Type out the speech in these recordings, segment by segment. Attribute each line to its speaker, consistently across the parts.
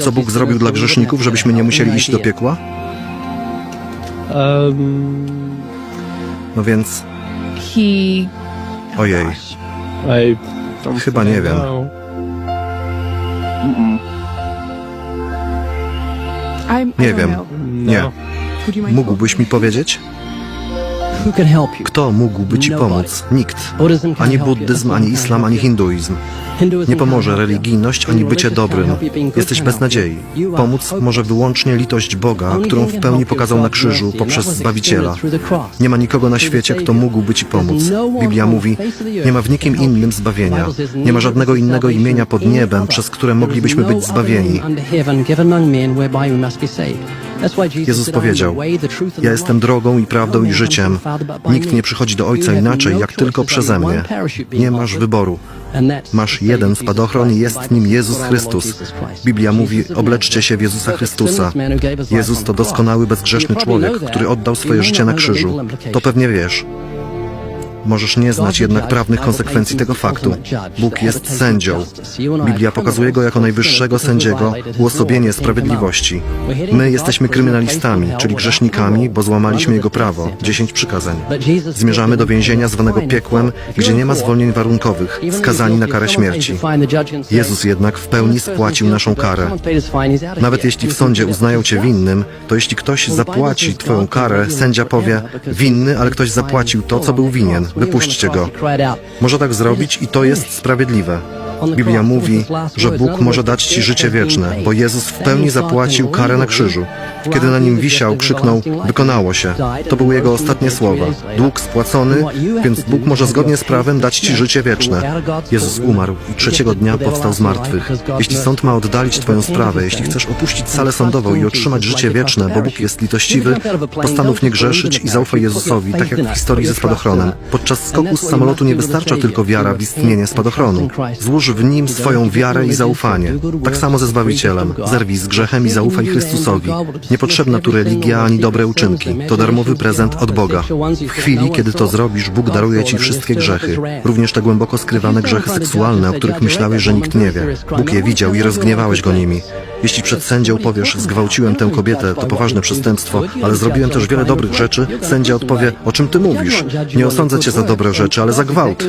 Speaker 1: Co Bóg zrobił dla grzeszników, żebyśmy nie musieli iść do piekła? No więc, ojej, Chyba nie wiem. Nie wiem. Nie.
Speaker 2: No.
Speaker 1: Mógłbyś mi powiedzieć? Kto mógłby ci pomóc? Nikt. Ani buddyzm, ani islam, ani hinduizm. Nie pomoże religijność ani bycie dobrym. Jesteś bez nadziei. Pomóc może wyłącznie litość Boga, którą w pełni pokazał na krzyżu poprzez Zbawiciela. Nie ma nikogo na świecie, kto mógłby ci pomóc. Biblia mówi, nie ma w nikim innym zbawienia. Nie ma żadnego innego imienia pod niebem, przez które moglibyśmy być zbawieni. Jezus powiedział, ja jestem drogą i prawdą i życiem. Nikt nie przychodzi do Ojca inaczej, jak tylko przeze mnie. Nie masz wyboru. Masz jeden spadochron i jest nim Jezus Chrystus. Biblia mówi, obleczcie się w Jezusa Chrystusa. Jezus to doskonały, bezgrzeszny człowiek, który oddał swoje życie na krzyżu. To pewnie wiesz. Możesz nie znać jednak prawnych konsekwencji tego faktu. Bóg jest sędzią. Biblia pokazuje go jako najwyższego sędziego, uosobienie sprawiedliwości. My jesteśmy kryminalistami, czyli grzesznikami, bo złamaliśmy Jego prawo, dziesięć przykazań. Zmierzamy do więzienia zwanego piekłem, gdzie nie ma zwolnień warunkowych, skazani na karę śmierci. Jezus jednak w pełni spłacił naszą karę. Nawet jeśli w sądzie uznają cię winnym, to jeśli ktoś zapłaci twoją karę, sędzia powie, winny, ale ktoś zapłacił to, co był winien. Wypuśćcie go. Może tak zrobić i to jest sprawiedliwe. Biblia mówi, że Bóg może dać ci życie wieczne, bo Jezus w pełni zapłacił karę na krzyżu. Kiedy na nim wisiał, krzyknął: Wykonało się. To były jego ostatnie słowa. Dług spłacony, więc Bóg może zgodnie z prawem dać ci życie wieczne. Jezus umarł i trzeciego dnia powstał z martwych. Jeśli sąd ma oddalić twoją sprawę, jeśli chcesz opuścić salę sądową i otrzymać życie wieczne, bo Bóg jest litościwy, postanów nie grzeszyć i zaufaj Jezusowi, tak jak w historii ze spadochronem. Podczas skoku z samolotu nie wystarcza tylko wiara w istnienie spadochronu. Złóż w nim swoją wiarę i zaufanie. Tak samo ze Zbawicielem. Zerwij z grzechem i zaufaj Chrystusowi. Niepotrzebna tu religia ani dobre uczynki. To darmowy prezent od Boga. W chwili, kiedy to zrobisz, Bóg daruje ci wszystkie grzechy. Również te głęboko skrywane grzechy seksualne, o których myślałeś, że nikt nie wie. Bóg je widział i rozgniewałeś go nimi. Jeśli przed sędzią powiesz, zgwałciłem tę kobietę, to poważne przestępstwo, ale zrobiłem też wiele dobrych rzeczy, sędzia odpowie, o czym ty mówisz? Nie osądzę cię za dobre rzeczy, ale za gwałt.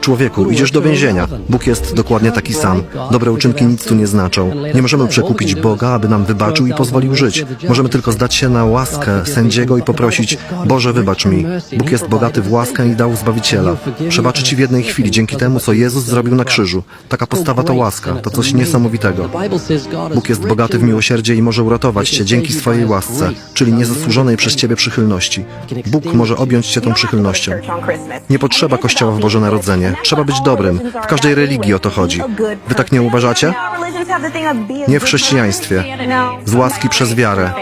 Speaker 1: Człowieku, idziesz do więzienia. Bóg jest dokładnie taki sam. Dobre uczynki nic tu nie znaczą. Nie możemy przekupić Boga, aby nam wybaczył i pozwolił żyć. Możemy tylko zdać się na łaskę sędziego i poprosić, Boże, wybacz mi. Bóg jest bogaty w łaskę i dał Zbawiciela. Przebaczy ci w jednej chwili, dzięki temu, co Jezus zrobił na krzyżu. Taka postawa to łaska, to coś niesamowitego. Bóg jest bogaty w miłosierdzie i może uratować cię dzięki swojej łasce, czyli niezasłużonej przez ciebie przychylności. Bóg może objąć cię tą przychylnością. Nie potrzeba kościoła w Boże Narodzenie. Trzeba być dobrym. W każdej religii o to chodzi. Wy tak nie uważacie? Nie w chrześcijaństwie. Z łaski przez wiarę.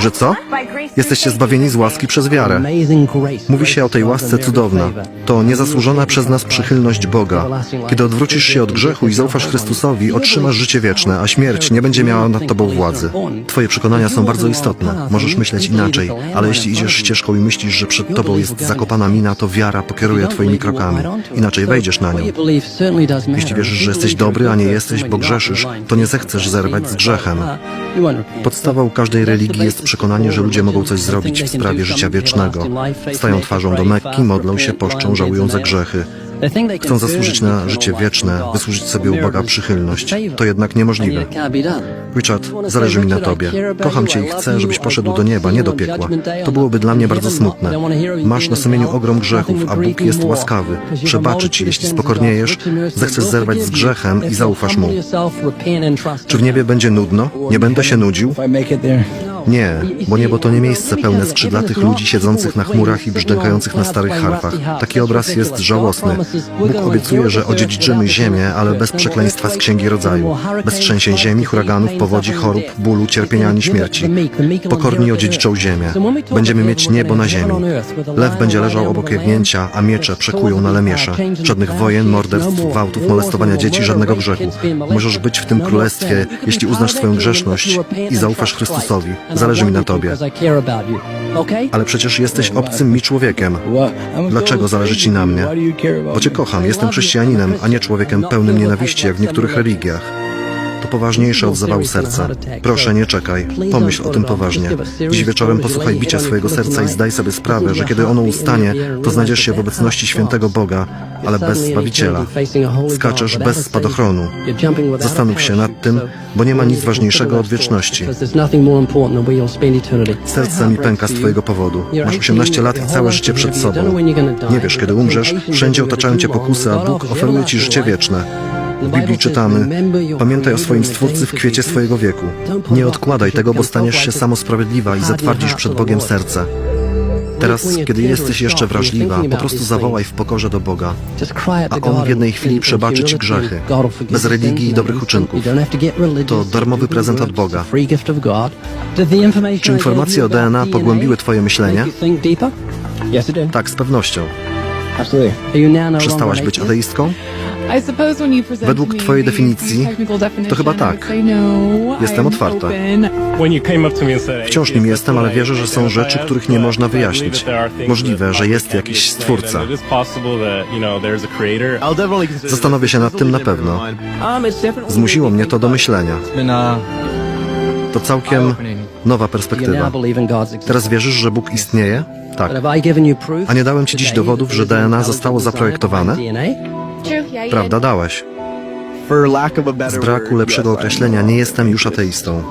Speaker 1: Że co? Jesteście zbawieni z łaski przez wiarę. Mówi się o tej łasce cudowna. To niezasłużona przez nas przychylność Boga. Kiedy odwrócisz się od grzechu i zaufasz Chrystusowi, otrzymasz życie wieczne, a śmierć nie będzie miała nad tobą władzy. Twoje przekonania są bardzo istotne. Możesz myśleć inaczej, ale jeśli idziesz ścieżką i myślisz, że przed tobą jest zakopana mina, to wiara pokieruje twoimi krokami. Inaczej wejdziesz na nią. Jeśli wierzysz, że jesteś dobry, a nie jesteś, bo grzeszysz, to nie zechcesz zerwać z grzechem. Podstawą każdej religii jest przekonanie, że ludzie mogą coś zrobić w sprawie życia wiecznego. Stają twarzą do Mekki, modlą się, poszczą, żałują za grzechy. Chcą zasłużyć na życie wieczne, wysłużyć sobie u Boga przychylność. To jednak niemożliwe. Richard, zależy mi na Tobie. Kocham Cię i chcę, żebyś poszedł do nieba, nie do piekła. To byłoby dla mnie bardzo smutne. Masz na sumieniu ogrom grzechów, a Bóg jest łaskawy. Przebaczy Ci, jeśli spokorniejesz, zechcesz zerwać z grzechem i zaufasz Mu. Czy w niebie będzie nudno? Nie będę się nudził? Nie, bo niebo to nie miejsce pełne skrzydlatych ludzi siedzących na chmurach i brzdękających na starych harfach. Taki obraz jest żałosny. Bóg obiecuje, że odziedziczymy ziemię, ale bez przekleństwa z Księgi Rodzaju. Bez trzęsień ziemi, huraganów, powodzi, chorób, bólu, cierpienia ani śmierci. Pokorni odziedziczą ziemię. Będziemy mieć niebo na ziemi. Lew będzie leżał obok jagnięcia, a miecze przekują na lemiesze. Żadnych wojen, morderstw, gwałtów, molestowania dzieci, żadnego grzechu. Możesz być w tym królestwie, jeśli uznasz swoją grzeszność i zaufasz Chrystusowi. Zależy mi na Tobie. Ale przecież jesteś obcym mi człowiekiem. Dlaczego zależy ci na mnie? Bo Cię kocham, jestem chrześcijaninem, a nie człowiekiem pełnym nienawiści jak w niektórych religiach. To poważniejsze od zawału serca. Proszę, nie czekaj. Pomyśl o tym poważnie. Dziś wieczorem posłuchaj bicia swojego serca i zdaj sobie sprawę, że kiedy ono ustanie, to znajdziesz się w obecności świętego Boga, ale bez Zbawiciela. Skaczesz bez spadochronu. Zastanów się nad tym, bo nie ma nic ważniejszego od wieczności. Serce mi pęka z Twojego powodu. Masz 18 lat i całe życie przed sobą. Nie wiesz, kiedy umrzesz, wszędzie otaczają Cię pokusy, a Bóg oferuje Ci życie wieczne. W Biblii czytamy: Pamiętaj o swoim Stwórcy w kwiecie swojego wieku. Nie odkładaj tego, bo staniesz się samosprawiedliwa i zatwardzisz przed Bogiem serce. Teraz, kiedy jesteś jeszcze wrażliwa, po prostu zawołaj w pokorze do Boga.
Speaker 3: A On w jednej chwili przebaczy Ci grzechy, bez religii i dobrych uczynków.
Speaker 1: To darmowy prezent od Boga. Czy informacje o DNA pogłębiły Twoje myślenie? Tak, z pewnością.
Speaker 2: Absolutely.
Speaker 1: Przestałaś być ateistką? Według twojej definicji, to chyba tak. Jestem otwarta. Wciąż nim jestem, ale wierzę, że są rzeczy, których nie można wyjaśnić. Możliwe, że jest jakiś stwórca. Zastanowię się nad tym na pewno. Zmusiło mnie to do myślenia. To całkiem nowa perspektywa. Teraz wierzysz, że Bóg istnieje? Tak. A nie dałem Ci dziś dowodów, że DNA zostało zaprojektowane? Prawda,
Speaker 2: better
Speaker 1: Z braku lepszego określenia nie jestem już ateistą.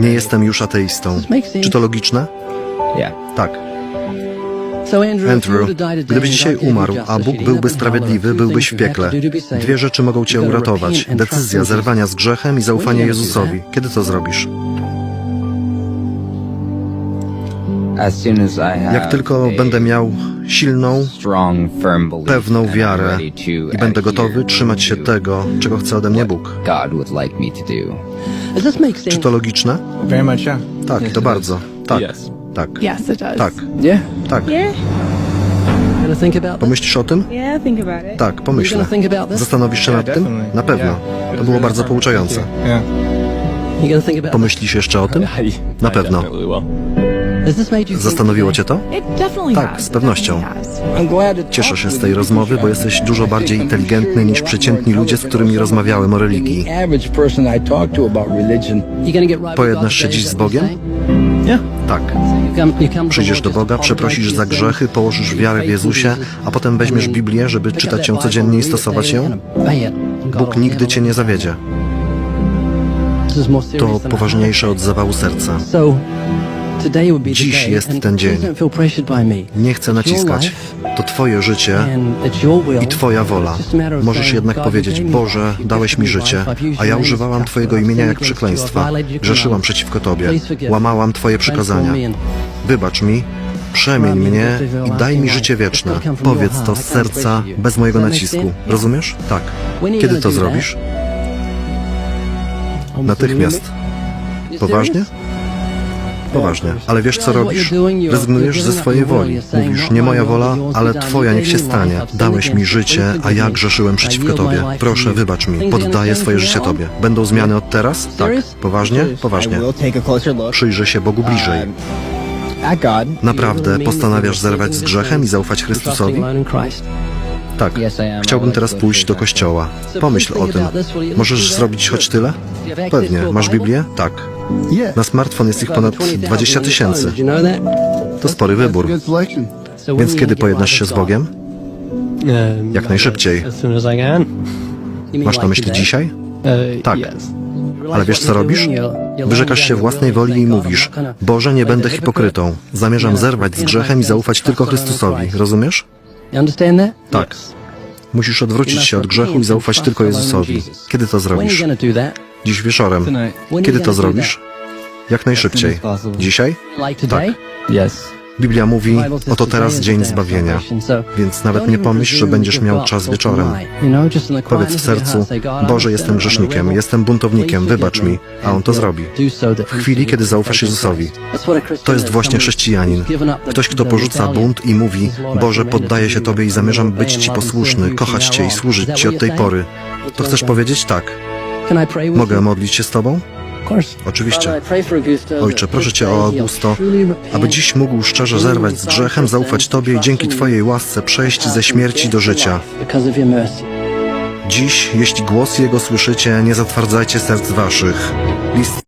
Speaker 1: Nie jestem już ateistą. Czy to logiczne?
Speaker 2: Yeah.
Speaker 1: Tak. Andrew, gdybyś dzisiaj umarł, a Bóg byłby sprawiedliwy, byłbyś w piekle. Dwie rzeczy mogą cię uratować. Decyzja zerwania z grzechem i zaufanie Jezusowi. Kiedy to zrobisz? Jak tylko będę miał silną,
Speaker 4: strong, firm belief
Speaker 1: pewną wiarę
Speaker 4: ready to
Speaker 1: i będę gotowy trzymać się
Speaker 4: to
Speaker 1: tego, czego chce ode mnie Bóg. Czy to logiczne? Tak, to bardzo. Tak,
Speaker 5: Yes.
Speaker 1: tak,
Speaker 6: Yes, it does.
Speaker 1: tak,
Speaker 2: Yeah.
Speaker 1: tak. Pomyślisz o tym?
Speaker 6: Yeah, think about it.
Speaker 1: Tak, pomyślę. Zastanowisz się nad tym? Na pewno. To było bardzo pouczające. Pomyślisz jeszcze o tym? Na pewno. Zastanowiło cię to? Tak, z pewnością. Cieszę się z tej rozmowy, bo jesteś dużo bardziej inteligentny niż przeciętni ludzie, z którymi rozmawiałem o religii. Pojednasz się dziś z Bogiem?
Speaker 2: Yeah.
Speaker 1: Tak. Przyjdziesz do Boga, przeprosisz za grzechy, położysz wiarę w Jezusie, a potem weźmiesz Biblię, żeby czytać ją codziennie i stosować ją? Bóg nigdy cię nie zawiedzie. To poważniejsze od zawału serca.
Speaker 3: Dziś jest ten dzień.
Speaker 1: Nie chcę naciskać. To Twoje życie i Twoja wola. Możesz jednak powiedzieć, Boże, dałeś mi życie, a ja używałam Twojego imienia jak przekleństwa. Grzeszyłam przeciwko Tobie, łamałam Twoje przykazania. Wybacz mi, przemień mnie i daj mi życie wieczne. Powiedz to z serca, bez mojego nacisku. Rozumiesz? Tak. Kiedy to zrobisz? Natychmiast. Poważnie? Poważnie. Ale wiesz co robisz? Rezygnujesz ze swojej woli. Mówisz, nie moja wola, ale Twoja niech się stanie. Dałeś mi życie, a ja grzeszyłem przeciwko Tobie. Proszę, wybacz mi. Poddaję swoje życie Tobie. Będą zmiany od teraz? Tak. Poważnie? Poważnie. Przyjrzę się Bogu bliżej.
Speaker 2: At God.
Speaker 1: Naprawdę postanawiasz zerwać z grzechem i zaufać Chrystusowi? Tak. Chciałbym teraz pójść do kościoła. Pomyśl o tym. Możesz zrobić choć tyle? Pewnie. Masz Biblię? Tak. Na smartfon jest ich ponad 20 tysięcy. To spory wybór. Więc kiedy pojednasz się z Bogiem? Jak najszybciej. Masz na myśli dzisiaj? Tak. Ale wiesz co robisz? Wyrzekasz się własnej woli i mówisz Boże, nie będę hipokrytą. Zamierzam zerwać z grzechem i zaufać tylko Chrystusowi. Rozumiesz? Tak. Musisz odwrócić się od grzechu i zaufać tylko Jezusowi. Kiedy to zrobisz? Dziś wieczorem. Kiedy to zrobisz? Jak najszybciej. Dzisiaj? Tak. Biblia mówi, oto teraz dzień zbawienia. Więc nawet nie pomyśl, że będziesz miał czas wieczorem. Powiedz w sercu, Boże, jestem grzesznikiem, jestem buntownikiem, wybacz mi, a On to zrobi. W chwili, kiedy zaufasz Jezusowi. To jest właśnie chrześcijanin. Ktoś, kto porzuca bunt i mówi, Boże, poddaję się Tobie i zamierzam być Ci posłuszny, kochać Cię i służyć Ci od tej pory. To chcesz powiedzieć tak? Mogę modlić się z Tobą? Oczywiście. Ojcze, proszę Cię o Augusto, aby dziś mógł szczerze zerwać z grzechem, zaufać Tobie i dzięki Twojej łasce przejść ze śmierci do życia. Dziś, jeśli głos Jego słyszycie, nie zatwardzajcie serc waszych. List